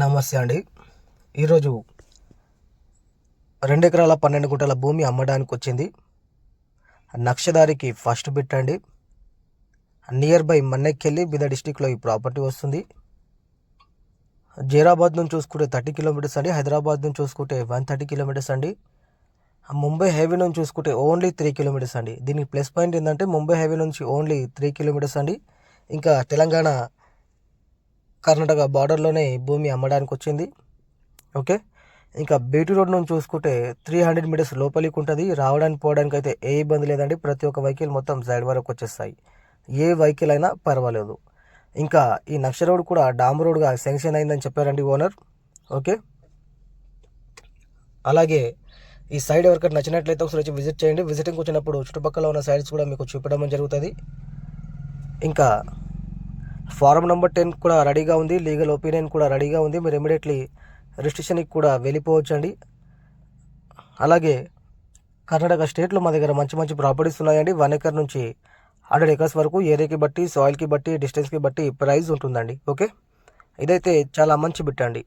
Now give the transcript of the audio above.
నమస్తే అండి. ఈరోజు రెండు ఎకరాల పన్నెండు గుంటల భూమి అమ్మడానికి వచ్చింది నక్షదారికి ఫస్ట్ బిట్ అండి. నియర్ బై మన్నెక్కెళ్ళి బిద డిస్టిక్లో ఈ ప్రాపర్టీ వస్తుంది. జైరాబాద్ నుంచి చూసుకుంటే థర్టీ కిలోమీటర్స్ అండి. హైదరాబాద్ నుంచి చూసుకుంటే వన్ థర్టీ కిలోమీటర్స్ అండి. ముంబై హైవే నుంచి చూసుకుంటే ఓన్లీ త్రీ కిలోమీటర్స్ అండి. దీనికి ప్లస్ పాయింట్ ఏంటంటే ముంబై హైవే నుంచి ఓన్లీ త్రీ కిలోమీటర్స్ అండి. ఇంకా తెలంగాణ కర్ణాటక బార్డర్లోనే భూమి అమ్మడానికి వచ్చింది ఓకే? ఇంకా బీటీ రోడ్ నుంచి చూసుకుంటే త్రీ హండ్రెడ్ మీటర్స్ లోపలికి ఉంటుంది రావడానికి పోవడానికి అయితే ఏ ఇబ్బంది లేదండి. ప్రతి ఒక్క వెహికల్ మొత్తం సైడ్ వరకు వచ్చేస్తాయి. ఏ వెహికల్ అయినా పర్వాలేదు. ఇంకా ఈ నక్ష రోడ్ కూడా డామ్ రోడ్గా శాంక్షన్ అయిందని చెప్పారండి ఓనర్. ఓకే? అలాగే ఈ సైడ్ ఎవరికైనా నచ్చినట్లయితే ఒకసారి వచ్చి విజిట్ చేయండి. విజిటింగ్ వచ్చినప్పుడు చుట్టుపక్కల ఉన్న సైడ్స్ కూడా మీకు చూపించడం జరుగుతుంది. ఇంకా ఫారం నెంబర్ టెన్ కూడా రెడీగా ఉంది. లీగల్ ఒపీనియన్ కూడా రెడీగా ఉంది. మీరు ఇమీడియట్లీ రిజిస్ట్రేషన్కి కూడా వెళ్ళిపోవచ్చండి. అలాగే కర్ణాటక స్టేట్లో మా దగ్గర మంచి మంచి ప్రాపర్టీస్ ఉన్నాయండి. వన్ ఎకర్ నుంచి హండ్రెడ్ ఎకర్స్ వరకు ఏరియాకి బట్టి సాయిల్కి బట్టి డిస్టెన్స్కి బట్టి ప్రైస్ ఉంటుందండి. ఓకే? ఇదైతే చాలా మంచి బిట్ అండి.